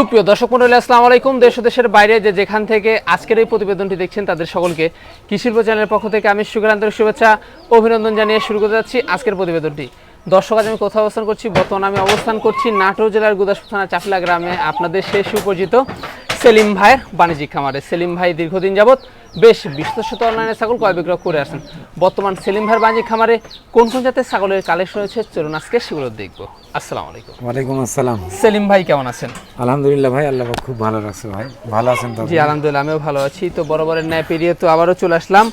সুপ্রিয় দর্শক মন্ডলী, আসসালামু আলাইকুম। দেশ দেশের বাইরে যে যেখান থেকে আজকের এই প্রতিবেদনটি দেখছেন, তাদের সকলকে কৃষিল্প চ্যানেলের পক্ষ থেকে আমি সুগারান্তরিক শুভেচ্ছা, অভিনন্দন জানিয়ে শুরু করতে যাচ্ছি আজকের প্রতিবেদনটি। দর্শক, আজ আমি কোথাও অবস্থান করছি? বর্তমানে আমি অবস্থান করছি নাটোর জেলার গুদাসপুর থানা চাপলা গ্রামে। আপনাদের সেই সুপরিচিত সেলিম ভাইয়ের বাণিজ্যিক খামারে। সেলিম ভাই দীর্ঘদিন যাবৎ বেশ বিশ্বস্ত অনলাইনে ছাগল ক্রয় বিক্রয় করে আসেন। বর্তমান সেলিম ভাইয়ের বাণিজ্যিক খামারে কোন কোন জাতের ছাগলের কালেকশন রয়েছে চলুন আজকে সেগুলো দেখব। আসসালামু আলাইকুম। ওয়ালাইকুম আসসালাম। সেলিম ভাই কেমন আছেন? আলহামদুলিল্লাহ ভাই আল্লাহ খুব ভালো রাখছে ভাই। ভালো আছেন তো জি আলহামদুলিল্লাহ আমিও ভালো আছি। তো বরাবরের ন্যায় পেরিয়ে তো আবারও চলে আসলাম।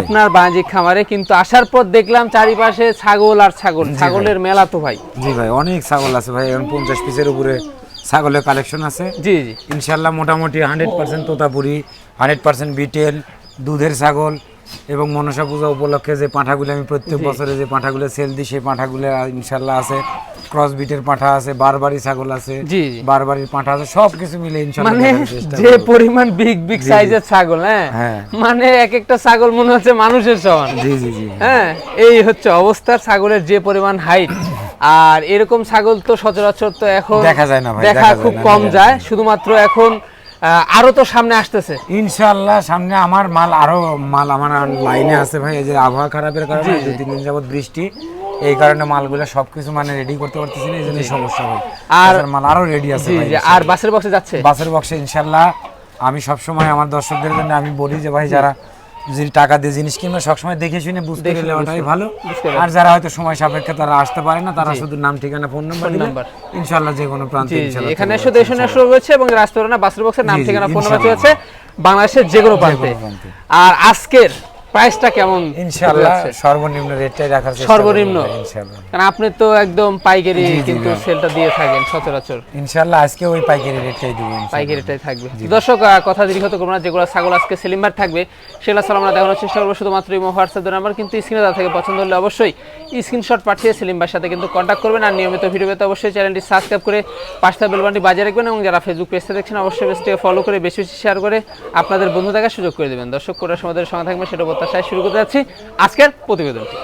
আপনার বাণিজ্যিক খামারে কিন্তু আসার পর দেখলাম চারিপাশে ছাগল আর ছাগল। ছাগলের মেলা তো ভাই। জি ভাই অনেক ছাগল আছে ভাই এখন পঞ্চাশ পিসের উপরে ছাগলের কালেকশন আছে। জি জি। ইনশাল্লাহ মোটামুটি hundred percent Totapuri hundred percent Beetal দুধের ছাগল এবং মনসা পূজা উপলক্ষে যে পাঁঠাগুলো আমি প্রত্যেক বছরে যে পাঁঠাগুলো সেল দিই সেই পাঁঠাগুলো ইনশাল্লাহ আছে। ক্রস বিটের পাঁঠা আছে বারবারি ছাগল আছে। বারবারির পাঁঠা আছে সব কিছু মিলে ইনশাল্লাহ মানে যে পরিমাণ বিগ বিগ সাইজের ছাগল হ্যাঁ? হ্যাঁ। মানে এক একটা ছাগল মনে হচ্ছে মানুষের সমান। জি জি জি। হ্যাঁ এই হচ্ছে অবস্থার ছাগলের যে পরিমাণ হাইট আর এরকম ছাগল তো সচরাচর তো এখন দেখা যায় না ভাই, দেখা খুব কম যায়। শুধুমাত্র এখন আরও তো সামনে আসতেছে। ইনশাআল্লাহ সামনে আমার মাল আরও মাল আমার লাইনে আছে ভাই এই যে আবহাওয়া খারাপের কারণে দুই তিন দিন যাবত বৃষ্টি। এই কারণে মালগুলো সবকিছু মানে রেডি করতে পারতেছি না এই জন্য সমস্যা হয় আর- মাল আরও রেডি আছে জি ভাই আর বাসের বক্সে যাচ্ছে? বাসের বক্সে ইনশাআল্লাহ আমি সব সময় আমার দর্শকদের জন্য আমি বলি যে ভাই যারা যদি টাকা দিয়ে জিনিস কিনবে সবসময় দেখে শুনে বুঝতে গেলে ওটাই ভালো। আর যারা হয়তো সময় সাপেক্ষে তারা আসতে পারে না তারা শুধু নাম ঠিকানা ফোন নাম্বার নাম্বার। ইনশাআল্লাহ যে কোনো প্রান্তে ইনশাআল্লাহ এখানে চলে এসে শুরু রয়েছে এবং রাজপুরানা বাসের বক্সের নাম ঠিকানা ফোন নাম্বার আছে রয়েছে বাংলাদেশের যে কোনো প্রান্তে। আর আজকের প্রাইসটা কেমন ইনশাআল্লাহ সর্বনিম্ন রেটটাই রাখার চেষ্টা সর্বনিম্ন? ইনশাআল্লাহ। কারণ আপনি তো একদম পাইকারি কিন্তু সেলটা দিয়ে থাকেন সচরাচর। ইনশাআল্লাহ আজকে ওই পাইকারি রেটটাই দিব পাইকারিটাই থাকবে। দর্শক কথা দীর্ঘত করব না যেগুলো ছাগল আজকে সেলিমবার থাকবে সেগুলো সালাম আমরা দেখানোর চেষ্টা করব শুধুমাত্র হোয়াটসঅ্যাপ নাম্বার কিন্তু স্ক্রিনে দেওয়া থেকে পছন্দ হলে অবশ্যই স্ক্রিনশট পাঠিয়ে সেলিমবার সাথে কিন্তু কন্ট্যাক্ট করবেন আর নিয়মিত ভিডিও পেতে অবশ্যই চ্যানেলটি সাবস্ক্রাইব করে পাঁচটা বেলবানটি বাজিয়ে রাখবেন এবং যারা ফেসবুক পেজটা দেখছেন অবশ্যই পেজটিকে ফলো করে বেশি বেশি শেয়ার করে আপনাদের বন্ধু দেখার সুযোগ করে দেবেন। দর্শক কোটার সময় সঙ্গে থাকবে সেটা প্রত্যাশায় শুরু করতে যাচ্ছি আজকের প্রতিবেদনটি।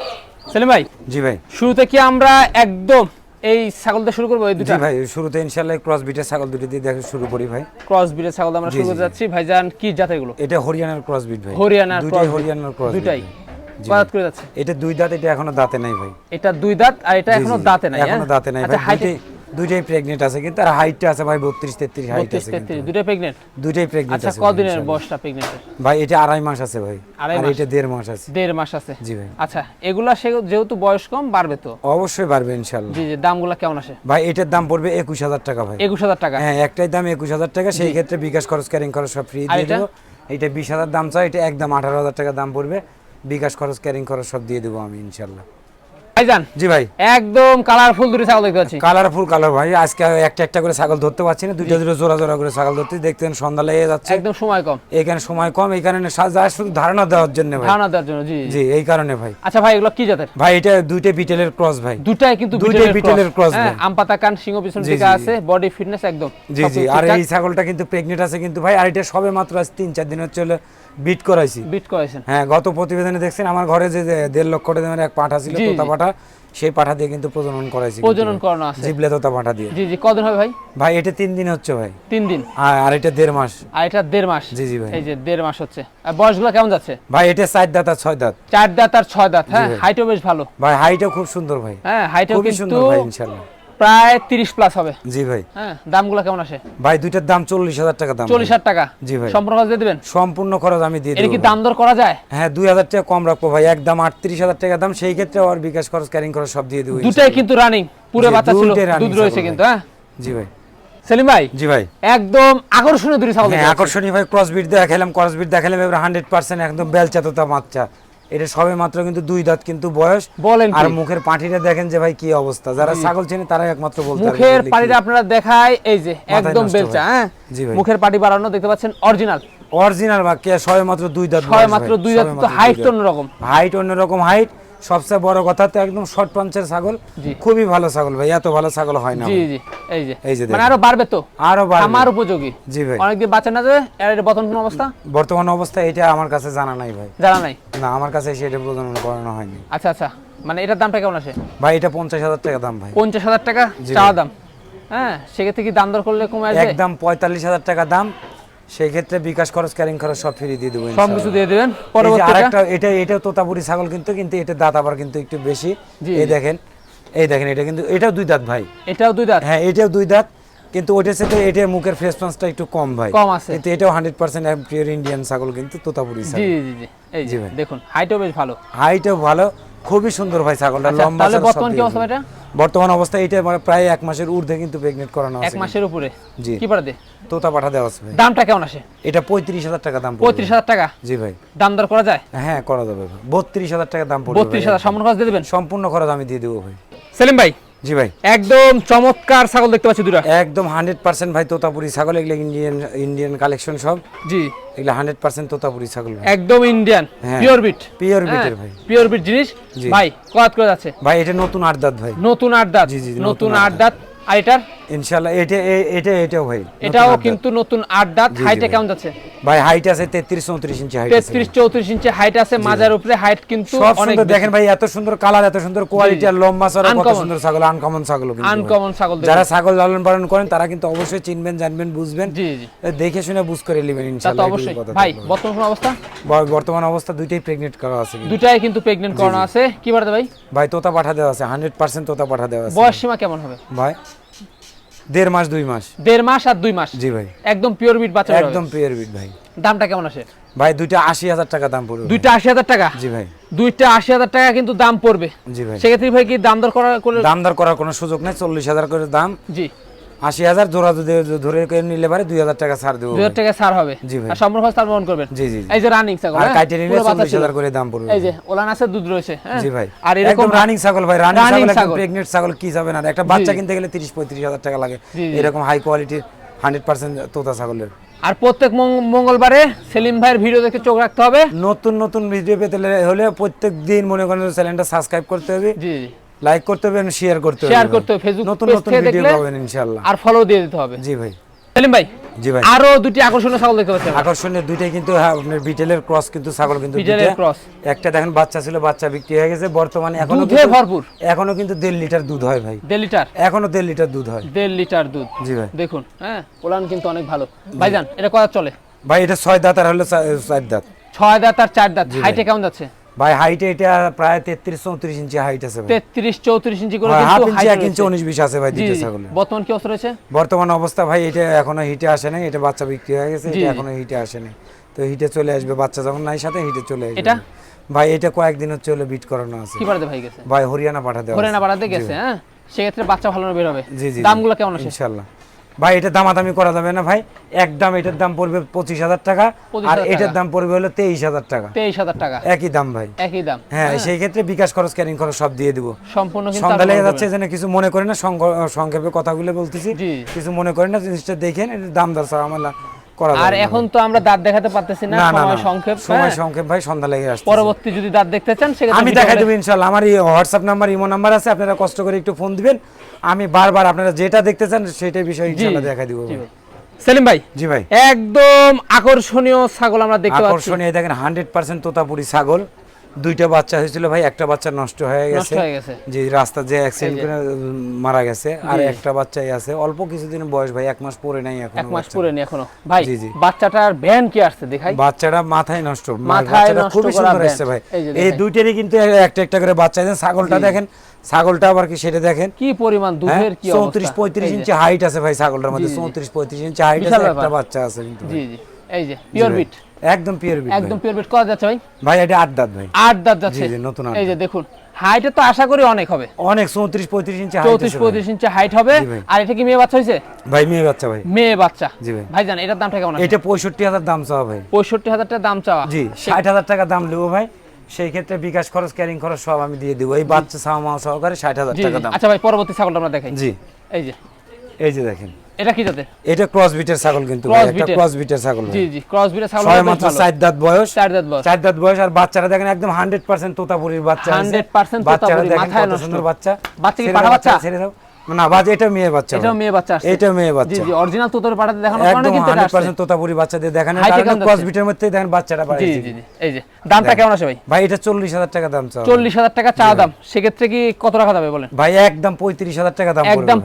সেলিম ভাই জি ভাই। শুরুতে কি আমরা একদম এই ছাগল দিয়ে শুরু করব এই দুটা? ভাই শুরুতে ইনশাআল্লাহ ক্রস বিটের ছাগল দুটি দিয়ে দেখা শুরু করি ভাই। ক্রস ব্রিডের ছাগল আমরা শুরু করতে। যাচ্ছি। ভাইজান কি জাতেরগুলো এটা হরিয়ানার ক্রস বিট ভাই। হরিয়ানার crossbreed। হরিয়ানার ক্রস কয় দাঁত করে যাচ্ছে? এটা দুই দাঁত এটা এখনও দাঁতে নাই ভাই। এটা দুই দাঁত আর এটা এখনও দাঁতে নাই এখনও হ্যাঁ? দাঁতে নাই আচ্ছা ভাই। দুইটাই দুইটাই প্রেগনেন্ট আছে কিন্তু আর হাইটটা আছে ভাই 32 33 হাইট 32 আছে 33 কিন্তু। দুটো প্রেগনেন্ট দুইটাই প্রেগনেন্ট আচ্ছা আছে ভাই, কদিনের বয়সটা প্রেগনেন্টের ভাই এটা আড়াই মাস আছে ভাই আর এটা দেড় মাস আছে। দেড় মাস আছে। জি ভাই। আচ্ছা এগুলা যেহেতু বয়স কম বাড়বে তো? অবশ্যই পারবে ইনশাআল্লাহ জি জি দামগুলা কেমন আসে? ভাই এটার দাম পড়বে একুশ হাজার টাকা ভাই। একুশ হাজার টাকা? হ্যাঁ একটাই দাম একুশ হাজার টাকা সেই ক্ষেত্রে বিকাশ খরচ ক্যারিং খরচ সব ফ্রি দিয়ে? দেবো। এটা বিশ হাজার দাম চাই এটা একদম আঠারো হাজার টাকা দাম পড়বে। বিকাশ খরচ ক্যারিং খরচ সব দিয়ে দেবো আমি ইনশাল্লাহ। ভাইজান জি ভাই। একদম কালারফুল দুটি ছাগল দেখতে পাচ্ছি। কালারফুল কালার ভাই আজকে একটা একটা করে ছাগল ধরতে পারছি না দুটো জোড়া জোড়া করে ছাগল ধরতে দেখতেন সন্ধ্যা লেগে যাচ্ছে। একদম সময় কম। এখানে সময় কম শুধু ধারণা দেওয়ার জন্য ভাই। ধারণা দেওয়ার জন্য জি জি। এই কারণে ভাই। আচ্ছা ভাই এগুলো কি জাতের? ভাই এটা দুইটা বিটেলের ক্রস ভাই। দুটাই কিন্তু বিটেলের cross হ্যাঁ ভাই। আম পাতা কান সিংহ পিছন দিকে আছে বডি ফিটনেস একদম। জি জি। আর এই ছাগলটা কিন্তু প্রেগনেন্ট আছে কিন্তু ভাই আর এটা সবে মাত্র আজ তিন চার দিন হচ্ছে বিট করাইছি। বিট করেছেন হ্যাঁ গত প্রতিবেদনে দেখছেন আমার ঘরে যে দেড় লক্ষ টাকার এক পাঠা ছিল তোতা পাঠা সেই পাঠা দিয়ে কিন্তু প্রজনন করাইছি প্রজনন করানো আছে। জিবলে তোতা পাঠা দিয়ে। জি জি কদিন হবে ভাই? ভাই এটা তিন দিন হচ্ছে ভাই। তিন দিন? আর এটা দেড় মাস। আর এটা দেড় মাস? জি, জি ভাই। এই যে দেড় মাস হচ্ছে। আর বয়সগুলো কেমন যাচ্ছে? ভাই এটা চার দাঁত আর ছয় দাঁত। চার দাঁত আর ছয় দাঁত হ্যাঁ। হাইটও বেশ ভালো। ভাই হাইটও খুব সুন্দর ভাই। হ্যাঁ হাইটও কিন্তু সুন্দর ভাই ইনশাল্লাহ প্রায় তিরিশ প্লাস হবে। জি ভাই। হ্যাঁ দামগুলো কেমন আসে? ভাই দুইটার দাম চল্লিশ হাজার টাকা দাম চল্লিশ ভাই। হাজার টাকা? জি ভাই। সম্পূর্ণ খরচ দিয়ে দিবেন? সম্পূর্ণ খরচ আমি দিয়ে এর কি দাম দর করা যায়? হ্যাঁ দুই হাজার টাকা কম রাখব ভাই। একদম আটত্রিশ হাজার টাকা দাম সেই ক্ষেত্রে আর বিকাশ খরচ ক্যারিং খরচ সব দিয়ে দেবো দুটাই কিন্তু রানিং পুরো বাচ্চা ছিল দুধ রয়েছে কিন্তু হ্যাঁ? জি ভাই। সেলিম ভাই জি ভাই। একদম আকর্ষণীয় দুটি ছাগল হ্যাঁ আকর্ষণীয় ভাই ক্রস বিট দেখালাম ক্রস বিট দেখালাম এবার হান্ড্রেড পার্সেন্ট একদম বেলচা তোতা বাচ্চা। এটা সবে মাত্র কিন্তু দুই দাঁত কিন্তু বয়স। বলেন আর মুখের পাটিটা দেখেন যে ভাই কি অবস্থা। যারা ছাগল চেনে তারাই একমাত্র বলতে মুখের পাটিটা আপনারা দেখায় এই যে একদম বেলচা হ্যাঁ। মুখের পাটি বাড়ানো দেখতে পাচ্ছেন অরিজিনাল। অরিজিনাল বা কে সবে মাত্র দুই দাঁত সবে মাত্র দুই দাঁত তো হাইট অন্যরকম। হাইট অন্যরকম হাইট সবচেয়ে বড় কথা তো একদম শর্ট পাঞ্চের ছাগল। খুবই ভালো ছাগল ভাই এত ভালো ছাগল হয় না। জি জি এই যে। এই যে মানে আরও বাড়বে তো? আরও বাড়বে। আমার উপযোগী। জি ভাই। অনেকদিন বাচ্চা না যাবে এর এটা বর্তমান অবস্থা? বর্তমান অবস্থা এটা আমার কাছে জানা নাই ভাই। জানা নাই? না আমার কাছে সেটা প্রজনন করানো হয়নি। আচ্ছা আচ্ছা। মানে এটার দামটা কেমন আসে? ভাই এটা পঞ্চাশ হাজার টাকা দাম ভাই। পঞ্চাশ হাজার টাকা চাওয়া দাম। হ্যাঁ সেক্ষেত্রে কি দাম দর করলে কমে আসবে? একদম পঁয়তাল্লিশ হাজার টাকা দাম। সেই ক্ষেত্রে বিকাশ খরচ ক্যারিং খরচ সব ফ্রি দিয়ে দেবো সব কিছু দিয়ে দেবেন। আর পরবর্তীটা? একটা এটা এটা তোতাপুরি ছাগল কিন্তু কিন্তু এটা দাঁত আবার কিন্তু একটু বেশি। এই দেখেন এই দেখেন এটা কিন্তু এটাও দুই দাঁত ভাই। এটাও দুই দাঁত? হ্যাঁ এটাও দুই দাঁত কিন্তু ওইটার সাথে এটার মুখের ফ্রেশনেসটা একটু কম ভাই। কম আছে। কিন্তু এটাও হান্ড্রেড পার্সেন্ট পিওর ইন্ডিয়ান ছাগল কিন্তু তোতাপুরি ছাগল। জি জি জি এই জি ভাই। দেখুন হাইটও বেশ ভালো। হাইটও ভালো খুবই সুন্দর ভাই ছাগলটা আচ্ছা, লম্বা তাহলে বর্তমান কি অবস্থা এটা বর্তমান অবস্থা এটা মানে প্রায় এক মাসের ঊর্ধ্বে কিন্তু প্রেগনেন্ট করানো আছে এক মাসের উপরে? জি। কি পারে দে? তোতা পাঠা দেওয়া আছে দামটা কেমন আসে? এটা পঁয়ত্রিশ হাজার টাকা দাম। পঁয়ত্রিশ হাজার টাকা? জি ভাই। দাম দর করা যায়? হ্যাঁ করা যাবে বত্রিশ হাজার টাকা দাম পড়বে বত্রিশ। হাজার সম্পূর্ণ খরচ দিয়ে দেবেন? সম্পূর্ণ খরচ আমি দিয়ে দেবো ভাই। সেলিম ভাই জি ভাই। একদম চমৎকার ছাগল দেখতে পাচ্ছি দুটা একদম হান্ড্রেড পার্সেন্ট ভাই তোতাপুরি ছাগল এগুলো ইন্ডিয়ান ইন্ডিয়ান কালেকশন সব। জি। এগুলো হান্ড্রেড পার্সেন্ট তোতাপুরি ছাগল একদম ইন্ডিয়ান। পিওর বিট পিওর বিট এর ভাই। পিওর বিট জিনিস। ভাই কত করে যাচ্ছে ভাই এটা নতুন আট দাঁত ভাই। নতুন আট দাঁত জি, জি, নতুন আট দাঁত। আর এটার? ইনশাল্লাহ এটা এটা এটাও ভাই এটাও কিন্তু নতুন জি, হাইটে কেমন ভাই হাইট আছে তেত্রিশ চৌত্রিশ ইঞ্চি হাইট আছে। তেত্রিশ চৌত্রিশ ইঞ্চি হাইট আছে মাজার উপরে হাইট কিন্তু অনেক সুন্দর দেখেন ভাই এত সুন্দর কালার এত সুন্দর কোয়ালিটি আর লম্বা চড়া কত সুন্দর ছাগল আনকমন ছাগল কিন্তু আনকমন ছাগল যারা ছাগল লালন পালন করেন তারা কিন্তু অবশ্যই চিনবেন জানবেন বুঝবেন। জি জি। দেখে শুনে বুঝ করে নেবেন ইনশাআল্লাহ অবশ্যই। ভাই বর্তমান অবস্থা? বর্তমান অবস্থা দুইটাই প্রেগনেন্ট করা আছে। দুটাই কিন্তু প্রেগনেন্ট করানো আছে। কি বাড়াতে ভাই? ভাই তোতা পাঠা দেওয়া আছে হান্ড্রেড পার্সেন্ট তোতা পাঠা দেওয়া আছে। বয়স সীমা কেমন হবে? ভাই দেড় মাস দুই মাস। দেড় মাস আর দুই মাস? জি ভাই। একদম পিওর বিট বাচ্চা একদম পিওর বিট ভাই। দামটা কেমন আসে? ভাই দুইটা আশি হাজার টাকা দাম পড়বে দুইটা আশি হাজার টাকা? জি ভাই। দুইটা আশি হাজার টাকা কিন্তু দাম পড়বে। জি ভাই। সেক্ষেত্রে ভাই কি দাম দর করা করে দাম দর করার কোনো সুযোগ নেই চল্লিশ হাজার করে দাম। জি। আশি হাজার জোড়া যদি ধরে নিলে পারে দুই হাজার টাকা ছাড় দেবো দুই হাজার টাকা ছাড় হবে? জি ভাই। আর সম্পূর্ণ খরচ তার বহন করবেন? জি জি। এই যে রানিং ছাগল আর হ্যাঁ? কাইটে নিলে চল্লিশ হাজার করে দাম পড়বে। এই যে ওলান আছে দুধ রয়েছে হ্যাঁ? জি ভাই। আর এরকম রানিং ছাগল ভাই রানিং ছাগল প্রেগনেন্ট ছাগল। কি যাবে না? একটা বাচ্চা কিনতে গেলে তিরিশ পঁয়ত্রিশ হাজার টাকা লাগে। এরকম হাই কোয়ালিটির হান্ড্রেড পার্সেন্ট তোতা ছাগলের। আর প্রত্যেক মঙ্গলবারে সেলিম ভাইয়ের ভিডিও দেখে চোখ রাখতে হবে। নতুন নতুন ভিডিও পেতে হলে প্রত্যেক দিন মনে করেন চ্যানেলটা সাবস্ক্রাইব করতে হবে। জি। লাইক করতে হবে শেয়ার করতে হবে শেয়ার করতে হবে ফেসবুক নতুন নতুন ভিডিও পাবেন ইনশাআল্লাহ। আর ফলো দিয়ে দিতে হবে। জি ভাই। সেলিম ভাই জি ভাই। আরও দুটি আকর্ষণীয় ছাগল দেখতে পাচ্ছেন আকর্ষণীয় দুইটাই কিন্তু হ্যাঁ, আপনার বিটেলের ক্রস কিন্তু ছাগল কিন্তু বিটেলের cross। একটা দেখেন বাচ্চা ছিল বাচ্চা বিক্রি হয়ে গেছে বর্তমানে এখনও দুধে কিন্তু- ভরপুর। এখনও কিন্তু দেড় লিটার দুধ হয় ভাই। দেড় লিটার? এখনও দেড় লিটার দুধ হয়। দেড় লিটার দুধ। জি ভাই। দেখুন হ্যাঁ ওলান কিন্তু অনেক ভালো। ভাইজান এটা কত চলে? ভাই এটা ছয় দাঁত আর হলো চা- চার দাঁত। ছয় দাঁত আর চার দাঁত। হাইটে কেমন যাচ্ছে? ভাই হাইটে এটা প্রায় তেত্রিশ চৌত্রিশ ইঞ্চি হাইট আছে ভাই। তেত্রিশ চৌত্রিশ ইঞ্চি করে কিন্তু ইঞ্চি আছে ভাই বর্তমান কি অবস্থা রয়েছে? বর্তমান অবস্থা ভাই এটা এখনও হিটে আসে নাই এটা বাচ্চা বিক্রি হয়ে গেছে এটা এখনও হিটে আসে নাই। তো হিটে চলে আসবে বাচ্চা যখন নাই সাথে হিটে চলে আসবে। এটা? ভাই এটা কয়েকদিন হচ্ছে হলো বিট করানো আছে। কি বাড়াতে ভাই গেছে? ভাই হরিয়ানা পাঠা দেওয়া ঘরে না আছে। বাড়াতে গেছে হ্যাঁ? সেক্ষেত্রে বাচ্চা ভালো বের হবে। দামগুলো কেমন আসে ইনশাল্লাহ। ভাই এটা দামাদামি করা যাবে না ভাই। এক দাম এটার দাম পড়বে পঁচিশ হাজার টাকা আর এটার দাম পড়বে হলো তেইশ হাজার টাকা। তেইশ হাজার টাকা। একই দাম ভাই। একই দাম। হ্যাঁ সেই ক্ষেত্রে বিকাশ খরচ ক্যারিং খরচ সব দিয়ে দিব। সম্পূর্ণ সন্ধ্যা লেগে যাচ্ছে যেন কিছু মনে করে না সংক্ষেপে কথাগুলো বলতেছি। কিছু মনে করে না জিনিসটা দেখেন এটা দাম দর ছাড়া আমার আর এখন তো আমরা দাঁত দেখাতে পারতেছি না সময় সংক্ষেপ সময় হ্যাঁ? সংক্ষেপ ভাই সন্ধ্যা লেগে আসছে পরবর্তী যদি দাঁত দেখতে চান সেক্ষেত্রে আমি দেখাই দেব ইনশাআল্লাহ। আমার এই হোয়াটসঅ্যাপ নাম্বার ইমো নাম্বার আছে আপনারা কষ্ট করে একটু ফোন দিবেন। আমি বারবার আপনারা যেটা দেখতে চান সেটাই বিষয় ইনশাআল্লাহ দেখাই দিব সেলিম ভাই জি ভাই। একদম আকর্ষণীয় ছাগল আমরা দেখতে পাচ্ছি। আকর্ষণীয় দেখেন হান্ড্রেড পার্সেন্ট তোতাপুরি ছাগল। দুইটা বাচ্চা হয়েছিল ভাই একটা বাচ্চা নষ্ট হয়ে গেছে। যে রাস্তা যে অ্যাক্সিডেন্ট করে মারা গেছে। আর একটা বাচ্চাই আছে। অল্প কিছুদিন বয়স ভাই এক মাস পরে নাই এখন এক মাস পুরে নি এখনও। ভাই জি, জি। বাচ্চাটার ভ্যান কি আসছে দেখাই? বাচ্চাটা মাথায় নষ্ট। মাথায় নষ্ট খুবই সুন্দর। এসছে ভাই। এই দুইটারই কিন্তু একটা একটা করে বাচ্চা আছে। ছাগলটা দেখেন ছাগলটা আবার কি সেটা দেখেন? কি পরিমাণ দুধের কি হ্যাঁ, চৌত্রিশ অবস্থা পঁয়ত্রিশ এই যে, ইঞ্চি হাইট আছে ভাই ছাগলটার মধ্যে। জি, জি। চৌত্রিশ পঁয়ত্রিশ ইঞ্চি হাইট আছে একটা বাচ্চা আছে কিন্তু জি জি। এই যে পিওর বিট একদম পিওর বিট একদম পিওর বিট যাচ্ছে ভাই? ভাই এটা আট দাঁত ভাই। আট দাঁত যাচ্ছে জি, নতুন এই যে দেখুন হাইটে তো আশা করি অনেক হবে। অনেক চৌত্রিশ পঁয়ত্রিশ ইঞ্চি হাইট চৌত্রিশ আছে ভাই। পঁয়ত্রিশ ইঞ্চি হাইট হবে। আর এটা কি মেয়ে বাচ্চা হয়েছে ভাই মেয়ে বাচ্চা ভাই। মেয়ে বাচ্চা। জি ভাই। ভাই জান এটার দামটা কেমন এটা পঁয়ষট্টি হাজার দাম চাওয়া ভাই। পঁয়ষট্টি হাজার টাকা দাম চাওয়া। জি ষাট হাজার টাকা দাম নেব ভাই। সেই ক্ষেত্রে বিকাশ খরচ ক্যারিং খরচ সব আমি দিয়ে দিব। এই বাচ্চা সামা সহকারে ষাট হাজার জি টাকা দাম। আচ্ছা ভাই পরবর্তী ছাগলটা আমরা দেখাই। জি। এই যে। এই যে দেখেন। এটা কি জাতের? এটা ক্রস বিটের ছাগল কিন্তু একটা ক্রস বিটের ছাগল জি জি ক্রস বিটের ছাগল ছয় মাত্র চার দাঁত বয়স। চার দাঁত বয়স। চার দাঁত বয়স আর বাচ্চারা দেখেন একদম হান্ড্রেড পার্সেন্ট তোতাপুরীর বাচ্চা আছে। 100% বাচ্চারা মাথায় নষ্ট। সুন্দর বাচ্চা। বাচ্চা কি পাঠা বাচ্চা? ছেড়ে দাও। না বাজ এটা মেয়ে বাচ্চা এটাও মেয়ে বাচ্চা এটা মেয়ে বাচ্চা। জি অরিজিনাল তোতার পাঠাতে দেখানোর কারণে কিন্তু এটা হান্ড্রেড আসছে পার্সেন্ট তোতাপুরি বাচ্চাদের দেখানোর কারণে কেমন ক্রস যাচ্ছে? বিটের মধ্যে দেখেন বাচ্চাটা জি জি জি এই যে দামটা কেমন আছে ভাই? ভাই এটা চল্লিশ হাজার টাকা দাম চাও চল্লিশ টাকা চা দাম। সেক্ষেত্রে কি কত রাখা যাবে বলেন? ভাই একদম পঁয়ত্রিশ হাজার টাকা দাম একদম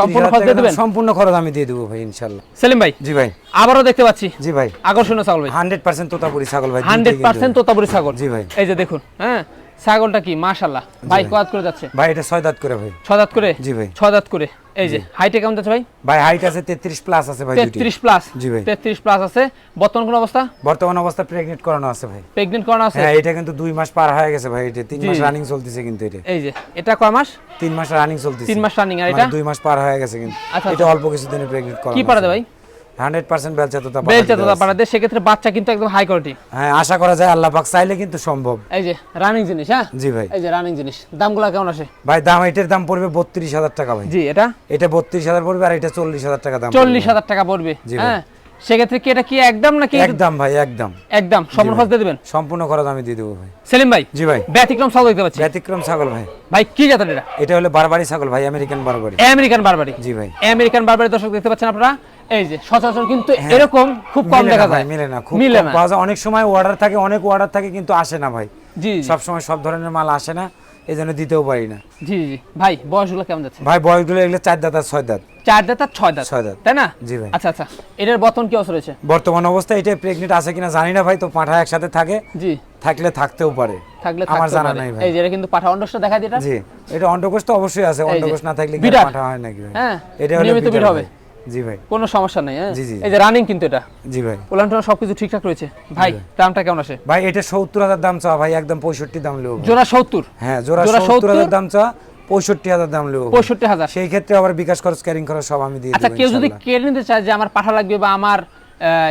সম্পূর্ণ খরচ দিয়ে দাম, সম্পূর্ণ খরচ আমি দিয়ে দেবো ভাই ইনশাল্লাহ। সেলিম ভাই জি ভাই। আবারও দেখতে পাচ্ছি। জি ভাই। আকর্ষণীয় ছাগল ভাই। হান্ড্রেড পার্সেন্ট তোতাপুরি ছাগল ভাই হান্ড্রেড দুইটাই পার্সেন্ট কিন্তু। তোতাপুরি ছাগল। জি ভাই। এই যে দেখুন হ্যাঁ? ছাগলটা কি? মাশাল্লাহ ভাই কত করে যাচ্ছে? ভাই এটা ছয় দাঁত করে ভাই। ছ দাঁত করে? জি ভাই। ছ দাঁত করে। এই যে হাইটে কেমন যাচ্ছে ভাই? ভাই হাইট আছে তেত্রিশ প্লাস আছে ভাই দুটি। তেত্রিশ প্লাস জি ভাই। তেত্রিশ প্লাস আছে। বর্তমান কোন অবস্থা? বর্তমান অবস্থা প্রেগনেন্ট করানো আছে ভাই। প্রেগনেন্ট করানো আছে? হ্যাঁ এটা কিন্তু দুই মাস পার হয়ে গেছে ভাই এটা তিন মাস রানিং চলতেছে কিন্তু এটা। এই যে এটা কয় মাস? তিন মাস রানিং চলতেছে। তিন মাস রানিং আর মানে এটা? দুই মাস পার হয়ে গেছে কিন্তু। আচ্ছা, এটা অল্প কিছুদিনে প্রেগনেন্ট করানো কি পাঠাতে ভাই? হান্ড্রেড পার্সেন্ট বেলচা তো বেলচা তোতা সেক্ষেত্রে বাচ্চা কিন্তু একদম হাই কোয়ালিটি হ্যাঁ আশা করা যায় আল্লাহ পাক চাইলে কিন্তু সম্ভব। এই যে রানিং জিনিস হ্যাঁ? জি ভাই। এই যে রানিং জিনিস দামগুলো কেমন আসে? ভাই দাম এটার দাম পড়বে বত্রিশ হাজার টাকা ভাই। জি এটা? এটা বত্রিশ হাজার পড়বে আর এটা চল্লিশ হাজার টাকা দাম চল্লিশ হাজার টাকা পড়বে হ্যাঁ? সেক্ষেত্রে কি এটা কি একদম নাকি। একদম ভাই একদম। একদম? সম্পূর্ণ খরচ দিয়ে দেবেন? সম্পূর্ণ খরচ আমি দিয়ে দেবো ভাই। সেলিম ভাই জি ভাই। ব্যতিক্রম ছাগল দেখতে পাচ্ছি। ব্যতিক্রম ছাগল ভাই। ভাই কি জাতের এটা? এটা হলো বারবারি ছাগল ভাই আমেরিকান বারবারি। আমেরিকান বারবারি। জি ভাই। আমেরিকান বারবারি দর্শক দেখতে পাচ্ছেন আপনারা? এই যে সচরাচর কিন্তু এরকম খুব কম হ্যাঁ। দেখা যায়। মিলে না খুব মিলে না। অনেক সময় অর্ডার থাকে অনেক অর্ডার থাকে কিন্তু আসে না ভাই। জি সব সময় সব ধরনের মাল আসে না এই জন্য দিতেও পারি না। জি জি। ভাই বয়সগুলো কেমন যাচ্ছে? ভাই বয়সগুলো এগুলো চার দাঁত আর ছয় দাঁত। চার দাঁত আর ছয় দাঁত। ছয় দাঁত। তাই না? জি ভাই। আচ্ছা আচ্ছা। এটার বর্তমান কি অবস্থা রয়েছে? বর্তমান অবস্থায় এটা প্রেগনেন্ট আছে কিনা জানি না ভাই তো পাঁঠা একসাথে থাকে। জি। থাকলে থাকতেও পারে। থাকলে আমার জানা নাই ভাই। এই যে এটা কিন্তু পাঠা অন্ডসটা দেখা দিটা জি। এটা অন্ডকোষ তো অবশ্যই আছে অন্ডকোষ না থাকলে কি পাঁঠা হয় নাকি ভাই? হ্যাঁ, এটা হলো নিয়মিত বিট হবে। জি ভাই। কোনো সমস্যা নাই হ্যাঁ। এই যে রানিং কিন্তু এটা। জি ভাই। উলান টুলান সবকিছু ঠিকঠাক রয়েছে? ভাই। দামটা কেমন আসে? ভাই এটা সত্তর হাজার দাম চাওয়া ভাই একদম পঁয়ষট্টি দাম লেবো জোড়া সত্তর? হ্যাঁ জোড়া সত্তর হাজার দাম চাওয়া পঁয়ষট্টি হাজার দাম লেবো পঁয়ষট্টি হাজার? সেই ক্ষেত্রে আবার বিকাশ খরচ ক্যারিং খরচ সব আমি দিয়ে আচ্ছা কেউ যদি। কেড়ে নিতে চায় যে আমার পাঠা লাগবে বা আমার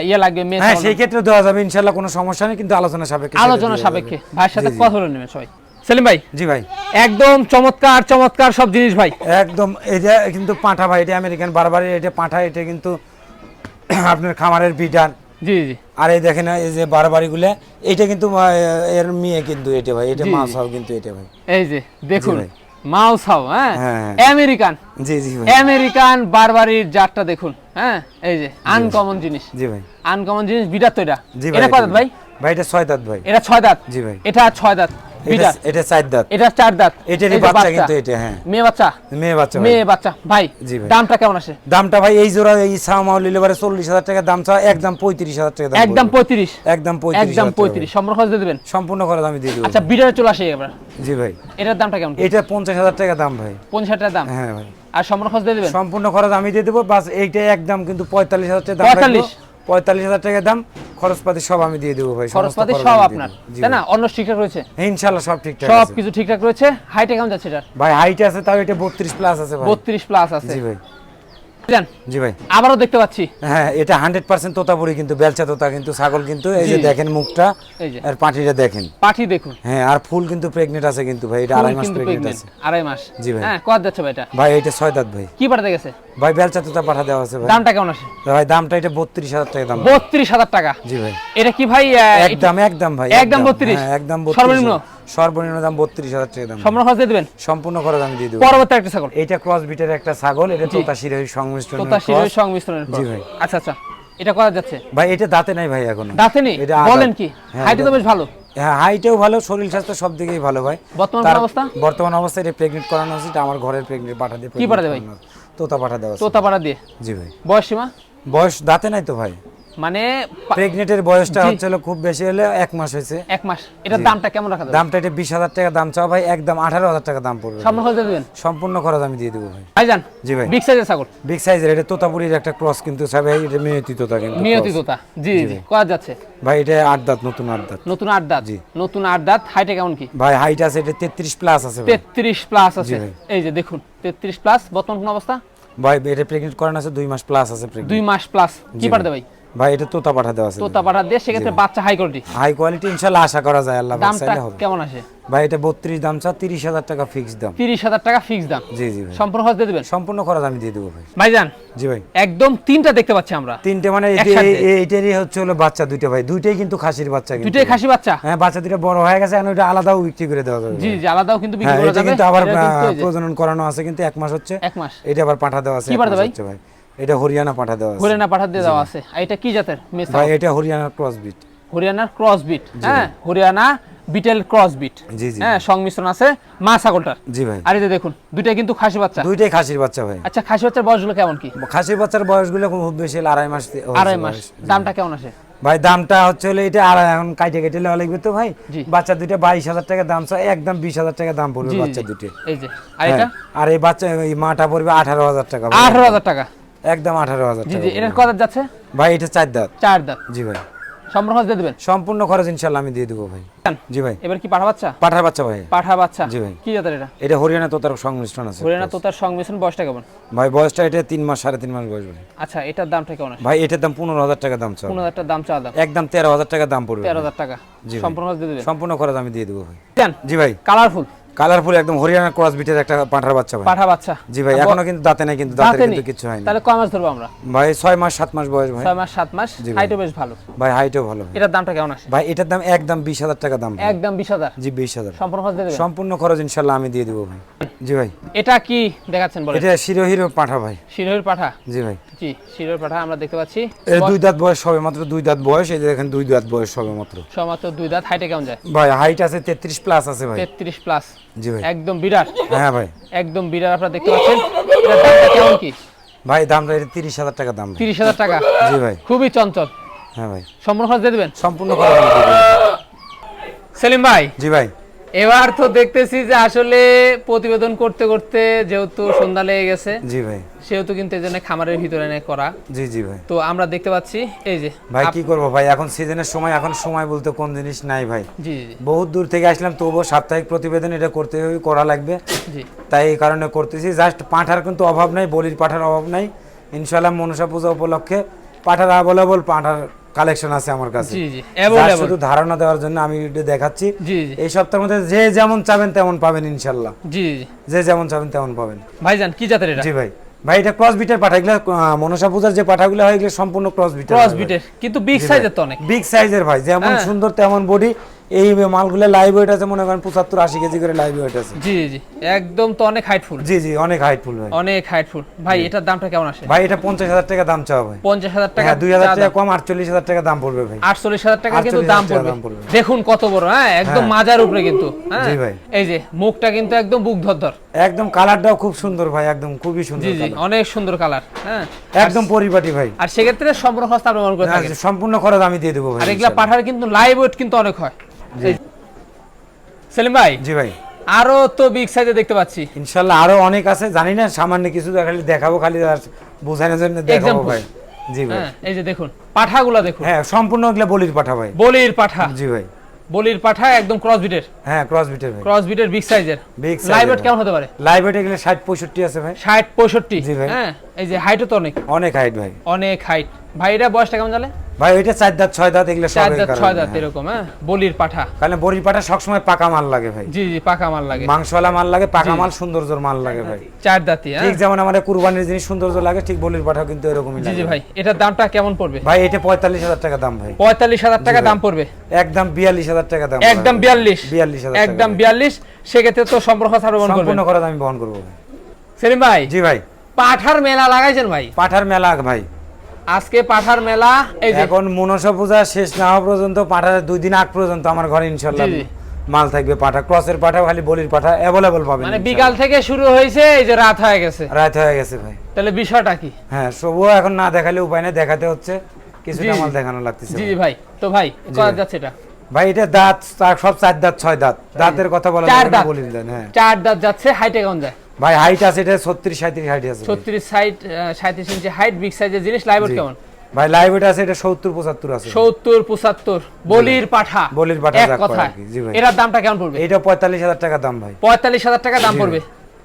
ইয়ে লাগবে হ্যাঁ সেই ক্ষেত্রে দেওয়া যাবে ইনশাল্লাহ কোনো সমস্যা নেই কিন্তু আলোচনা সাপেক্ষে আলোচনা সাপেক্ষে। ভাইয়ের সাথে। কথা বলে নেবেন সবাই। সেলিম ভাই? জি ভাই। একদম চমৎকার চমৎকার সব জিনিস ভাই। একদম এটা কিন্তু পাঁঠা ভাই এটা আমেরিকান বারবারি এটা পাঁঠা এটা কিন্তু আপনার খামারের বিটার জি জি। আর এই দেখেন এই যে বারবারি গুলা এটা কিন্তু এর মেয়ে কিন্তু এটা ভাই এটা মাছ। হও কিন্তু এটা ভাই। এই যে দেখুন মাউস হাও হ্যাঁ? হ্যাঁ, হ্যাঁ। আমেরিকান। জি জি ভাই। আমেরিকান বারবারির জাতটা দেখুন হ্যাঁ? এই যে আনকমন জিনিস। জি ভাই। আনকমন জিনিস বিটার তো এটা। জি ভাই এটা দাঁত ভাই? ভাই এটা ছয় দাঁত ভাই। এটা ছয় দাঁত? জি ভাই। এটা ছয় দাঁত। এটা এটা চার দাঁত। এটা চার দাঁত। এটারই বাচ্চা কিন্তু এটা হ্যাঁ। মেয়ে বাচ্চা? মেয়ে বাচ্চা মেয়ে বাচ্চা। ভাই জি ভাই। দামটা কেমন আসে? দামটা ভাই এই জোড়া এই সামাও নিলে পারে চল্লিশ হাজার টাকা দাম চাও একদম পঁয়ত্রিশ হাজার টাকা দাম একদম পড়বে। পঁয়ত্রিশ। একদম পঁয়ত্রিশ একদম হাজার টাকা পঁয়ত্রিশ। সম্পূর্ণ খরচ দিয়ে দেবেন? সম্পূর্ণ খরচ আমি দিয়ে দেবো। আচ্ছা বিটারে চলে আসে এবার। জি ভাই। এটার দামটা কেমন? এটা পঞ্চাশ হাজার টাকা দাম ভাই। টাকা দাম? হ্যাঁ ভাই। আর সম্পূর্ণ খরচ দিয়ে দেবেন? সম্পূর্ণ খরচ আমি দিয়ে দেবো বাস এইটা একদম কিন্তু পঁয়তাল্লিশ হাজার টাকা দাম 45? পঁয়তাল্লিশ হাজার টাকা দাম খরচপাতি সব আমি দিয়ে দেবো ভাই খরচপাতি সব আপনার। তাই না? অন্য ঠিকঠাক রয়েছে? হ্যাঁ, ইনশাল্লাহ সব ঠিকঠাক সব কিছু ঠিকঠাক রয়েছে? হাইটে কেমন যাচ্ছে এটা ভাই হাইটে আছে তাও এটা বত্রিশ প্লাস আছে ভাই। বত্রিশ প্লাস আছে। জি ভাই। জি ভাই। আবারও দেখতে পাচ্ছি। হ্যাঁ এটা হান্ড্রেড পার্সেন্ট তোতাপুরি কিন্তু বেলচা তোতা কিন্তু ছাগল কিন্তু এই যে দেখেন মুখটা আর পাটিটা দেখেন। পাঠি দেখুন। হ্যাঁ আর ফুল কিন্তু প্রেগনেন্ট আছে কিন্তু ভাই এটা আড়াই মাস প্রেগনেন্ট প্রেগনেন্ট আছে। আড়াই মাস। জি ভাই। হ্যাঁ কত যাচ্ছে ভাই এটা? ভাই এটা ছয় দাঁত ভাই। কি পাঠাতে গেছে? ভাই বেলচা তোতা পাঠা দেওয়া আছে ভাই। দামটা কেমন আসে? ভাই দামটা এটা বত্রিশ হাজার টাকা দাম। বত্রিশ হাজার টাকা। জি ভাই। এটা কি ভাই একদম একদম ভাই একদম 32? হ্যাঁ, একদম সর্বনিম্ন? সর্বনিম্ন দাম বত্রিশ হাজার টাকা দাম। সম্পূর্ণ খরচ দিয়ে দেবেন? সম্পূর্ণ খরচ আমি দিয়ে দেবো। পরবর্তী একটা ছাগল। এইটা ক্রস বিটের একটা ছাগল এটা তোতা শিরোহী সংমিশ্রণ তোতা শিরোই সংমিশ্রণের জি ভাই। আচ্ছা আচ্ছা। এটা করা যাচ্ছে? ভাই এটা দাঁতে নাই ভাই এখন। দাঁতে নেই? এটা বলেন কি? হ্যাঁ, হাইটে তো বেশ ভালো। হ্যাঁ হাইটেও ভালো শরীর স্বাস্থ্য সব দিকেই ভালো ভাই। বর্তমান অবস্থা? বর্তমান অবস্থায় এটা প্রেগনেন্ট করানো হচ্ছে এটা আমার ঘরের প্রেগনেন্ট পাঠা দিয়ে কি পাঠা দেয় ভাই? তোতা পাঠা দেওয়া আছে। তোতাপাড়া দিয়ে? জি ভাই। বয়স সীমা? বয়স দাঁতে নাই তো ভাই। মানে পা- প্রেগনেন্টের বয়সটা। হচ্ছে খুব বেশি হলে এক মাস হয়েছে। এক মাস। এটার দামটা কেমন রাখা দামটা এটা বিশ হাজার টাকা দাম চাও ভাই একদম আঠারো হাজার টাকা দাম পড়বে। সামনে খরচ দেবেন? সম্পূর্ণ খরচ আমি দিয়ে দেবো ভাই। ভাইজান জি ভাই। বিগ সাইজের ছাগল। বিগ সাইজের এটা তোতাপুরির একটা ক্রস কিন্তু এটা মেয়তি তোতা কিন্তু তোতা। জি জি যাচ্ছে। ভাই এটা আট দাঁত নতুন আট দাঁত। নতুন আট দাঁত। জি। নতুন আট দাঁত হাইটে কেমন কি? ভাই হাইট আছে এটা তেত্রিশ প্লাস আছে ভাই। তেত্রিশ প্লাস আছে। এই যে দেখুন তেত্রিশ প্লাস বর্তমান কোন অবস্থা? ভাই এটা করানো আছে দুই মাস প্লাস আছে দুই মাস প্লাস কি জি পাঠাতে ভাই? ভাই এটা তোতা পাঠা দেওয়া আছে। তোতা পাঠা দিয়ে সেক্ষেত্রে বাচ্চা হাই কোয়ালিটি হাই কোয়ালিটি ইনশাল্লাহ আশা করা যায় আল্লাহ দামটা কেমন আসে? ভাই এটা বত্রিশ দাম চা তিরিশ হাজার টাকা ফিক্স দাম। তিরিশ হাজার টাকা ফিক্স দাম। জি জি ভাই। সম্পূর্ণ খরচ দিয়ে দেবেন? সম্পূর্ণ খরচ আমি দিয়ে দেবো ভাই। ভাইজান জি ভাই। একদম তিনটা দেখতে পাচ্ছি আমরা। তিনটে মানে এইটারই হচ্ছে হলো বাচ্চা দুইটা ভাই। দুইটাই কিন্তু খাসির বাচ্চা কিন্তু। দুইটাই খাসি বাচ্চা? হ্যাঁ বাচ্চা দুটো বড় হয়ে গেছে এখন আলাদাও বিক্রি করে দেওয়া যাবে জি জি আলাদাও কিন্তু বিক্রি হ্যাঁ করা যাবে। কিন্তু আবার এটা কিন্তু এই প্রজনন করানো আছে কিন্তু এক মাস হচ্ছে। এক মাস। এটা আবার পাঠা দেওয়া আছে কি পাঠা ভাই? এটা হরিয়ানা পাঠা দেওয়া আছে। হরিয়ানা পাঠা দিয়ে দেওয়া আছে। এটা কি জাতের? মেস ভাই এটা হরিয়ানার ক্রস বিট হরিয়ানার ক্রস বিট হ্যাঁ হরিয়ানা বিটেল ক্রস বিট জি জি। হ্যাঁ সংমিশ্রণ আছে মা ছাগলটার। জি ভাই। আর যে দেখুন দুইটা কিন্তু খাসি বাচ্চা। দুইটাই খাসির বাচ্চা ভাই। আচ্ছা খাসি বাচ্চার বয়সগুলো কেমন কি? খাসির বাচ্চার বয়সগুলো খুব বেশি আড়াই মাস আড়াই মাস। দামটা কেমন আসে? ভাই দামটা হচ্ছে হলে এটা আর এখন কাইটে কেটে লেওয়া লাগবে তো ভাই। বাচ্চা দুইটা বাইশ হাজার টাকা দাম চাই একদম বিশ হাজার টাকা দাম পড়বে বাচ্চা দুটো এই যে আর এই বাচ্চা এই মাটা পড়বে আঠারো হাজার টাকা আঠারো হাজার টাকা। একদম আঠারো হাজার জি জি। এটার কত যাচ্ছে? ভাই এটা চার দাঁত। চার দাঁত। জি ভাই। সম্পূর্ণ খরচ দিয়ে দেবেন? সম্পূর্ণ খরচ ইনশাল্লাহ আমি দিয়ে দেবো ভাই। জি ভাই। এবার কি পাঠা বাচ্চা? পাঠার বাচ্চা ভাই। পাঠা বাচ্চা। জি ভাই। কি জাতের এটা? এটা হরিয়ানা তোতার সংমিশ্রণ আছে। হরিয়ানা তোতার সংমিশ্রণ বয়সটা কেমন? ভাই বয়সটা এটা তিন মাস সাড়ে তিন মাস বয়স ভাই। আচ্ছা এটার দামটা কেমন ভাই এটার দাম পনেরো হাজার টাকা দাম চাও পনেরো হাজার টাকা দাম চা দাম। একদম তেরো হাজার টাকা দাম পড়বে তেরো হাজার টাকা। জি সম্পূর্ণ খরচ দিয়ে দেবেন? সম্পূর্ণ খরচ আমি দিয়ে দেবো ভাই। জি ভাই। কালারফুল। কালারফুল একদম হরিয়ানা ক্রস বিটের একটা পাঠার বাচ্চা ভাই। পাঠা বাচ্চা। জি ভাই এখনও কিন্তু দাঁতে নাই কিন্তু দাঁতে কিন্তু কিছু হয়নি। তাহলে কয় মাস ধরবো আমরা? ভাই ছয় মাস সাত মাস বয়স ভাই। ছয় মাস সাত মাস? হাইটও বেশ ভালো। ভাই হাইটও ভালো এটার দামটা কেমন আসে? ভাই এটার দাম একদম বিশ হাজার টাকা দাম একদম বিশ হাজার? জি বিশ হাজার। সম্পূর্ণ খরচ দিয়ে দেবেন? সম্পূর্ণ খরচ ইনশাল্লাহ আমি দিয়ে দেবো ভাই। জি ভাই। এটা কি দেখাচ্ছেন বলে এটা শিরো হিরো পাঠা ভাই। শিরোহির পাঠা? জি ভাই। জি শিরোহির পাঠা আমরা দেখতে পাচ্ছি। এর দুই দাঁত বয়স সবে মাত্র দুই দাঁত বয়স। এই দেখেন দুই দাঁত বয়স সবে মাত্র সমাত্র দুই দাঁত। হাইটে কেমন যায়? ভাই হাইট আছে তেত্রিশ প্লাস আছে ভাই। তেত্রিশ প্লাস জি ভাই। একদম বিরাট। হ্যাঁ ভাই। একদম বিরাট আপনারা দেখতে পাচ্ছেন? এটা দামটা কেমন কি? ভাই দামটা এটা তিরিশ হাজার টাকা দাম তিরিশ হাজার টাকা? জি ভাই। খুবই চঞ্চল। হ্যাঁ ভাই। সম্পূর্ণ খরচ দিয়ে দেবেন? সম্পূর্ণ খরচ। সেলিম ভাই। জি ভাই। এবার তো দেখতেছি যে আসলে প্রতিবেদন করতে করতে যেহেতু সন্ধ্যা লেগে গেছে জি ভাই। সেহেতু কিন্তু এই জন্য খামারের ভিতরে এনে করা। জি জি ভাই। তো আমরা দেখতে পাচ্ছি এই যে ভাই কি করব ভাই? এখন সিজনের সময় এখন সময় বলতে কোন জিনিস নাই ভাই। জি জি বহুত দূর থেকে আসলাম তবুও সাপ্তাহিক প্রতিবেদন এটা করতে হবে করা লাগবে। জি। তাই এই কারণে করতেছি। জাস্ট পাঠার কিন্তু অভাব নাই বলির পাঠার অভাব নাই। ইনশাল্লাহ মনসা পূজা উপলক্ষে পাঠার অ্যাভেলেবল পাঠার কালেকশন আছে আমার কাছে। শুধু ধারণা দেওয়ার জন্য আমি দেখাচ্ছি। এই সপ্তাহের মধ্যে যে যেমন চাবেন তেমন পাবেন ইনশাল্লাহ। জি যে যেমন চাবেন তেমন পাবেন। ভাইজান কি জাতের এটা? জি ভাই। ভাই এটা ক্রস বিটের পাঠা। এগুলো মনসা পূজার যে পাঠাগুলো হয় এগুলো সম্পূর্ণ ক্রস বিটের ক্রস বিটের কিন্তু বিগ সাইজের তো অনেক। বিগ সাইজের ভাই। যেমন হ্যাঁ। সুন্দর তেমন বডি এই মালগুলো লাইভ ওয়েট আছে মনে করেন পঁচাত্তর আশি কেজি করে লাইভ ওয়েট আছে। জি জি একদম তো অনেক হাইটফুল জি জি অনেক হাইটফুল ভাই। অনেক হাইটফুল ভাই এটার দামটা কেমন আসে? ভাই এটা পঞ্চাশ হাজার টাকা দাম চাওয়া ভাই। পঞ্চাশ হাজার টাকা হ্যাঁ দুই হাজার টাকা কম আটচল্লিশ হাজার টাকা দাম পড়বে ভাই। আটচল্লিশ হাজার টাকা কিন্তু দাম পড়বে। দেখুন কত বড় হ্যাঁ একদম হ্যাঁ। মাজার উপরে কিন্তু হ্যাঁ। জি ভাই। এই যে মুখটা কিন্তু একদম বুক ধর একদম কালারটাও খুব সুন্দর ভাই একদম খুবই সুন্দর জি জি অনেক সুন্দর কালার হ্যাঁ। একদম পরিপাটি ভাই। আর সেক্ষেত্রে সম্পূর্ণ খরচ আপনি করে হ্যাঁ, সম্পূর্ণ খরচ আমি দিয়ে দেবো ভাই আর এগুলা পাঠার কিন্তু লাইভ ওয়েট কিন্তু অনেক হয়। সেলিম ভাই জি ভাই। আরও তো বিগ সাইজে দেখতে পাচ্ছি। ইনশাল্লাহ আরও অনেক আছে জানি না সামান্য কিছু খালি দেখাবো খালি বোঝানোর জন্য দেখাবো ভাই। জি ভাই। হ্যাঁ এই যে দেখুন পাঠাগুলা দেখুন। হ্যাঁ সম্পূর্ণ ওগুলো বলির পাঠা ভাই। বলির পাঠা। জি ভাই। বলির পাঠা একদম ক্রস বিটের হ্যাঁ ক্রস বিটের ভাই। ক্রস বিটের বিগ সাইজের size লাইভ ওয়েট কেমন হতে পারে? লাইভ ওয়েট এগুলো ষাট পঁয়ষট্টি আছে ভাই। ষাট পঁয়ষট্টি। জি ভাই। হ্যাঁ এই যে হাইটও তো অনেক। অনেক হাইট ভাই। অনেক হাইট ভাই এটা বয়সটা কেমন জানে? ভাই ওইটা চার দাঁত ছয় দাঁত এগুলো চার দাঁত ছয় দাঁত হ্যাঁ। এরকম হ্যাঁ? বলির পাঠা। কারণ বড়ি পাটা সবসময় পাকা মাল লাগে ভাই। জি জি পাকা মাল লাগে। মাংসওয়ালা মাল লাগে পাকা মাল সৌন্দর্যর মাল লাগে ভাই। চার দাঁতি হ্যাঁ? ঠিক যেমন আমাদের কুরবানির জিনিস সৌন্দর্য লাগে ঠিক বলির পাঠাও কিন্তু এরকমই জি লাগে। জি ভাই এটার দামটা কেমন পড়বে? ভাই এটা পঁয়তাল্লিশ হাজার টাকা দাম ভাই। পঁয়তাল্লিশ হাজার টাকা দাম পড়বে। একদম বিয়াল্লিশ হাজার টাকা দাম একদম বিয়াল্লিশ। বিয়াল্লিশ হাজার একদম বিয়াল্লিশ সেক্ষেত্রে তো সম্পর্ক করবেন। সম্পূর্ণ খরচ আমি বহন করব সেলিম ভাই জি ভাই। পাঠার মেলা লাগাইছেন ভাই? পাঠার মেলা ভাই। আজকে পাঠার মেলা এখন মনসা পূজা শেষ না হওয়া পর্যন্ত পাঠার দুই দিন আগ পর্যন্ত আমার ঘরে ইনশাল্লাহ। মাল থাকবে পাঠা। ক্রসের পাঠা খালি বলির পাঠা অ্যাভেলেবল পাবেন মানে বিকাল থেকে শুরু হয়েছে এই যে রাত হয়ে গেছে। রাত হয়ে গেছে ভাই। তাহলে বিষয়টা কি? হ্যাঁ সবও এখন না দেখালে উপায় নেই দেখাতে হচ্ছে। কিছুটা জি। মাল দেখানো লাগতেছে জি ভাই। তো ভাই ভাই। যাচ্ছে এটা? ভাই এটা দাঁত সব চার দাঁত ছয় দাঁত। দাঁতের কথা বলা চার যাবে না দাঁত। বলির দেন হ্যাঁ। চার দাঁত যাচ্ছে হাইটে কেমন যায়? ভাই হাইট আছে এটা ছত্রিশ সাঁত্রিশ হাইট আছে ভাই। ছত্রিশ সাইড সাঁত্রিশ ইঞ্চি হাইট বিগ সাইজের জিনিস লাইভ। কেমন? ভাই লাইভ এটা আছে এটা সত্তর পঁচাত্তর আছে। সত্তর পঁচাত্তর বলির পাঠা। বলির পাঠা এক কথা জি ভাই। এটার দামটা কেমন পড়বে? এটা পঁয়তাল্লিশ হাজার টাকা দাম ভাই। পঁয়তাল্লিশ হাজার টাকা দাম পড়বে।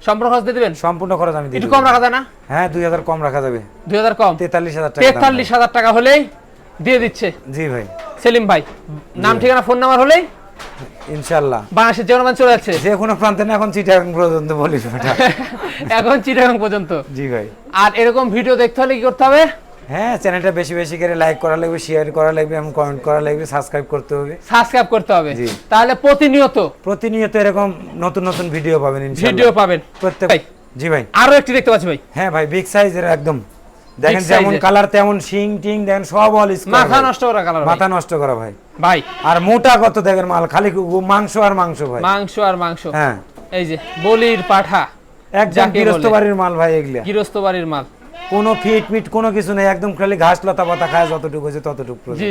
সম্পূর্ণ খরচ দিয়ে দেবেন? সম্পূর্ণ খরচ আমি দিই একটু কম রাখা যায় না? হ্যাঁ দুই হাজার কম রাখা যাবে। দুই হাজার কম? তেতাল্লিশ হাজার টাকা দাম তেতাল্লিশ হাজার টাকা হলেই দিয়ে দিচ্ছে। জি ভাই। সেলিম ভাই নাম ঠিকানা ফোন নাম্বার হলেই ইনশাল্লাহ বাংলাদেশের যে কোনো চলে যাচ্ছে। যে কোনো প্রান্তে না এখন চিটাগাং পর্যন্ত বেটা এখন চিটাগাং পর্যন্ত। জি ভাই। আর এরকম ভিডিও দেখতে হলে কি করতে হবে? হ্যাঁ চ্যানেলটা বেশি বেশি করে লাইক করা লাগবে শেয়ার করা লাগবে এবং কমেন্ট করা লাগবে সাবস্ক্রাইব করতে হবে। সাবস্ক্রাইব করতে হবে। জি। তাহলে প্রতিনিয়ত প্রতিনিয়ত এরকম নতুন নতুন ভিডিও পাবেন ভিডিও পাবেন। প্রত্যেক ভাই। জি ভাই। আরও একটি দেখতে পাচ্ছি ভাই। হ্যাঁ ভাই বিগ সাইজের একদম। দেখেন যেমন কালার তেমন শিং টিং দেখেন সব অল মাথা নষ্ট করা কালার মাথা নষ্ট করা ভাই। ভাই। আর মোটা কত দেখেন মাল? খালি মাংস আর মাংস ভাই। মাংস আর মাংস। হ্যাঁ। এই যে বলির পাঠা। একদম গৃহস্থ বাড়ির মাল ভাই এগুলা। গৃহস্থ বাড়ির মাল। কোনো ফিট মিট কোনো কিছু নেই। একদম খালি ঘাস লতা পাতা খায় যতটুকু হয়েছে ততটুকু জি।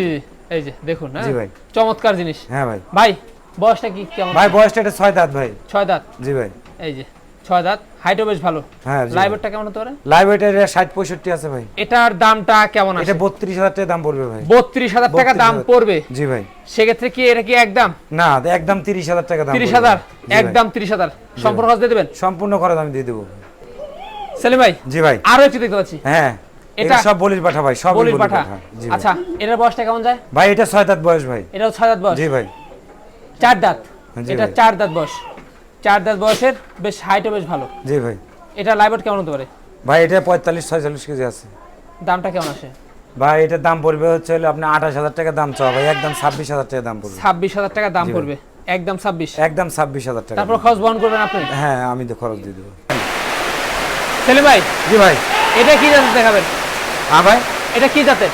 এই যে দেখুন হ্যাঁ? জি ভাই। চমৎকার জিনিস। হ্যাঁ ভাই। ভাই বয়সটা কি কেমন? ভাই বয়সটা এটা ছয় দাঁত ভাই। ছয় দাঁত। জি ভাই। এই যে ছয় দাঁত হাইটও বেশ ভালো। হ্যাঁ জি। লাইভেরটা কেমন হতে পারে? লাইভ এটার ষাট পঁয়ষট্টি আছে ভাই। এটার দামটা কেমন আছে? এটা বত্রিশ হাজার টাকা দাম পড়বে ভাই। বত্রিশ হাজার টাকা দাম পড়বে? জি ভাই। সেক্ষেত্রে কি এটা কি একদম না একদম তিরিশ হাজার টাকা দাম তিরিশ পড়বে। হাজার? জি ভাই। একদম তিরিশ হাজার? সম্পূর্ণ খরচ দিয়ে দেবেন? সম্পূর্ণ খরচ আমি দিয়ে দেবো। সেলিম ভাই জি ভাই। আরও একটু দেখতে পাচ্ছি। হ্যাঁ এটা এটা- সব বলির পাঠা ভাই সব বলির পাঠা। আচ্ছা এটার বয়সটা কেমন যায়? ভাই এটা ছয় দাঁত বয়স ভাই। এটাও ছয় দাঁত বয়স? জি ভাই। চার দাঁত। এটা। চার দাঁত বয়স। চার দাঁত বয়সের বেশ হাইটও বেশ ভালো। জি ভাই। এটা লাইভেট কেমন হতে পারে? ভাই এটা পঁয়তাল্লিশ ছয়চল্লিশ কেজি আছে। দামটা কেমন আসে? ভাই এটার দাম পড়বে হচ্ছে হলো আপনার আঠাশ হাজার টাকা দাম চাওয়া। ভাই একদম ছাব্বিশ হাজার টাকা দাম পড়বে। ছাব্বিশ হাজার টাকা দাম পড়বে। একদম ছাব্বিশ। একদম ছাব্বিশ হাজার টাকা তারপর খরচ বহন করবেন আপনি? হ্যাঁ আমি তো খরচ দিয়ে দেবো। সেলিম ভাই জি ভাই। এটা কি জাতের দেখাবেন? হ্যাঁ ভাই। এটা কি জাতের?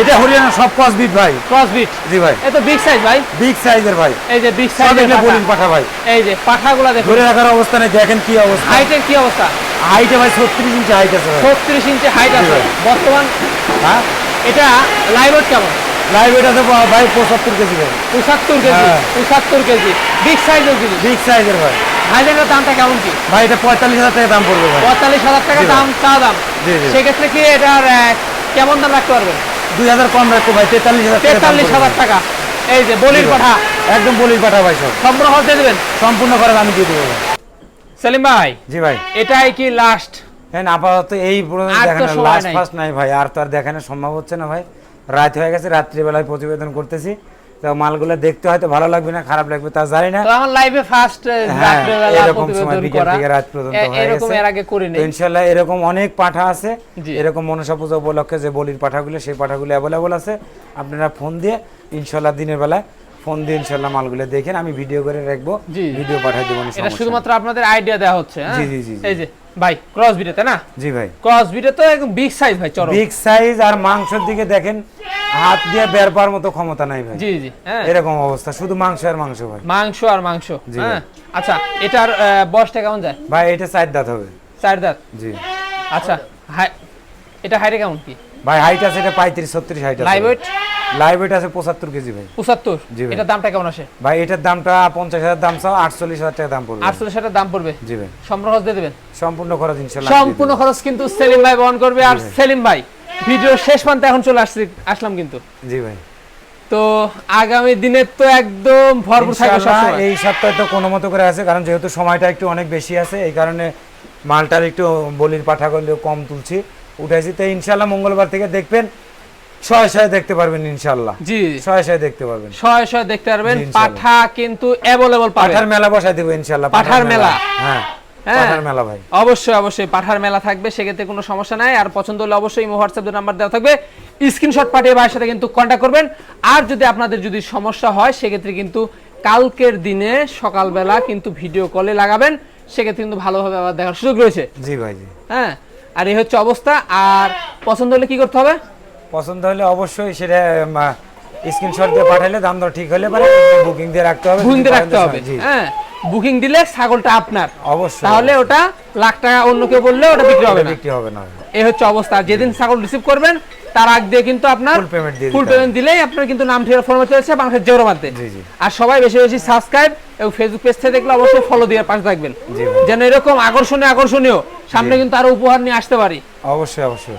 এটা হরিয়ানা সব কস বিট ভাই। ক্রস বিট জি ভাই। এ তো বিগ সাইজ ভাই বিগ সাইজের ভাই। এই যে বিগ সাইজের বলির পাঠা। ভাই। এই যে পাঠাগুলা দেখুন। ধরে রাখার অবস্থানে দেখেন কি অবস্থা। হাইটের কি অবস্থা? হাইটে ভাই ছত্রিশ ইঞ্চি হাইট আছে ভাই। ছত্রিশ ইঞ্চি হাইট আছে। বর্তমান হ্যাঁ? এটা লাইভেট কেমন? লাইভ এটা তো ভাই পঁচাত্তর কেজি ভাই। পঁচাত্তর কেজি হ্যাঁ। পঁচাত্তর কেজি। বিগ সাইজের কেজি বিগ সাইজের ভাই। হাইজেনের দামটা কেমন কি? ভাই এটা পঁয়তাল্লিশ হাজার টাকা দাম পড়বে ভাই। পঁয়তাল্লিশ হাজার টাকা দাম চা দাম। জি, জি। সেক্ষেত্রে কি এটার কেমন দাম রাখতে পারবেন? দুই হাজার কম রাখব ভাই তেতাল্লিশ হাজার তেতাল্লিশ হাজার টাকা। এই যে বলির পাঠা। একদম বলির পাঠা ভাই সব। সম্পূর্ণ খরচ দিয়ে দেবেন? সম্পূর্ণ খরচ আমি দিয়ে দেবো সেলিম ভাই জি ভাই। এটাই কি লাস্ট হ্যাঁ আপাতত এই পর্যন্ত দেখানো লাস্ট। ফার্স্ট নাই ভাই আর তো আর দেখানো সম্ভব হচ্ছে না ভাই। রাত হয়ে গেছে রাত্রিবেলায় প্রতিবেদন করতেছি। তো মালগুলো দেখতে হয়তো ভালো লাগবে না খারাপ লাগবে তা জানি না। এখন আমার লাইভে ফার্স্ট হ্যাঁ, এরকম সময় বিকেল থেকে রাত পর্যন্ত হয়ে এরকম এর আগে করি নাই ইনশাআল্লাহ এরকম অনেক পাঠা আছে। এরকম মনসা পূজা উপলক্ষে যে বলির পাঠাগুলো সেই পাঠাগুলো অ্যাভেলেবল আছে। আপনারা ফোন দিয়ে ইনশাআল্লাহ দিনের বেলায় ফোন দিয়ে ইনশাল্লাহ মালগুলো দেখেন আমি ভিডিও করে রাখব। ভিডিও পাঠাই দেবো এটা শুধুমাত্র আপনাদের আইডিয়া দেওয়া হচ্ছে হ্যাঁ? জি, জি, জি। এই যে ভাই ক্রস বিটে তাই না? জি ভাই। ক্রস বিটে তো একদম বিগ সাইজ ভাই চরম। বিগ সাইজ আর মাংসের দিকে দেখেন হাত দিয়ে বের পাওয়ার মতো ক্ষমতা নাই ভাই। জি জি হ্যাঁ। এরকম অবস্থা শুধু মাংস আর মাংস ভাই। মাংস আর মাংস হ্যাঁ? আচ্ছা এটার বয়সটা কেমন যায়? ভাই এটা চার দাঁত হবে। চার দাঁত? জি। আচ্ছা হাই এটা হাইটে কেমন কি? ভাই হাইট আছে এটা পঁয়ত্রিশ ছত্রিশ হাইট আছে। লাইভ ওয়েট লাইভ আছে পঁচাত্তর কেজি ভাই। দামটা কেমন আসে? ভাই এটার দামটা পঞ্চাশ হাজার দাম চাও আটচল্লিশ হাজার টাকা দাম পড়বে। আটচল্লিশ হাজার দাম পড়বে? জি ভাই। সম্পূর্ণ খরচ দিয়ে দেবেন? সম্পূর্ণ খরচ সম্পূর্ণ খরচ কিন্তু সেলিম ভাই বহন করবে আর সেলিম ভাই ভিডিও শেষ এখন চলে আসছি আসলাম কিন্তু। জি ভাই। তো আগামী দিনের তো একদম ভরপুর থাকবে এই সপ্তাহে তো কোনো মতো করে আছে কারণ যেহেতু সময়টা একটু অনেক বেশি আছে এই কারণে মালটার একটু বলির পাঠা করলেও কম তুলছি। উঠাইছি তো ইনশাল্লাহ মঙ্গলবার থেকে দেখবেন শয়ে শয়ে দেখতে পারবেন ইনশাল্লাহ জি। শয়ে শয়ে দেখতে পারবেন। শয়ে শয়ে দেখতে পারবেন। পাঠা কিন্তু অ্যাভেলেবল পাঠার মেলা বসাই দেবো ইনশাল্লাহ পাঠার মেলা? হ্যাঁ হ্যাঁ। মেলা ভাই। অবশ্যই অবশ্যই পাঠার মেলা থাকবে সেক্ষেত্রে কোনো সমস্যা নাই। আর পছন্দ হলে অবশ্যই হোয়াটসঅ্যাপ নাম্বার দেওয়া থাকবে। স্ক্রিনশট পাঠিয়ে ভাইয়ের সাথে কিন্তু কন্ট্যাক্ট করবেন। আর যদি আপনাদের যদি সমস্যা হয় সেক্ষেত্রে কিন্তু কালকের দিনে সকালবেলা কিন্তু ভিডিও কলে লাগাবেন। সেক্ষেত্রে কিন্তু ভালোভাবে আবার দেখার সুযোগ রয়েছে। জি ভাই জি। হ্যাঁ আর এই হচ্ছে অবস্থা। আর পছন্দ হলে কি করতে হবে? পছন্দ হলে অবশ্যই সেটা স্ক্রিনশট দিয়ে পাঠাইলে দাম দর ঠিক হলে পারে বুকিং দিয়ে রাখতে হবে বুকিং দিয়ে রাখতে হবে। হ্যাঁ বুকিং দিলে ছাগলটা আপনার। অবশ্যই তাহলে ওটা লাখ টাকা অন্য কেউ বললে ওটা বিক্রি হবে না। বিক্রি হবে না। এই হচ্ছে অবস্থা। যেদিন ছাগল রিসিভ করবেন তার আগ দিয়ে কিন্তু আপনার Full payment দিয়ে ফুল পেমেন্ট দিলেই আপনার কিন্তু নাম ঠিকানা ফর্মে চলেছে বাংলাদেশের জেরো জি। আর সবাই বেশি বেশি সাবস্ক্রাইব এবং ফেসবুক পেজ থেকে দেখলে অবশ্যই ফলো দিয়ে পাশে থাকবেন। যেন এরকম আকর্ষণীয় আকর্ষণীয়। সামনে কিন্তু আরও উপহার নিয়ে আসতে পারি। অবশ্যই অবশ্যই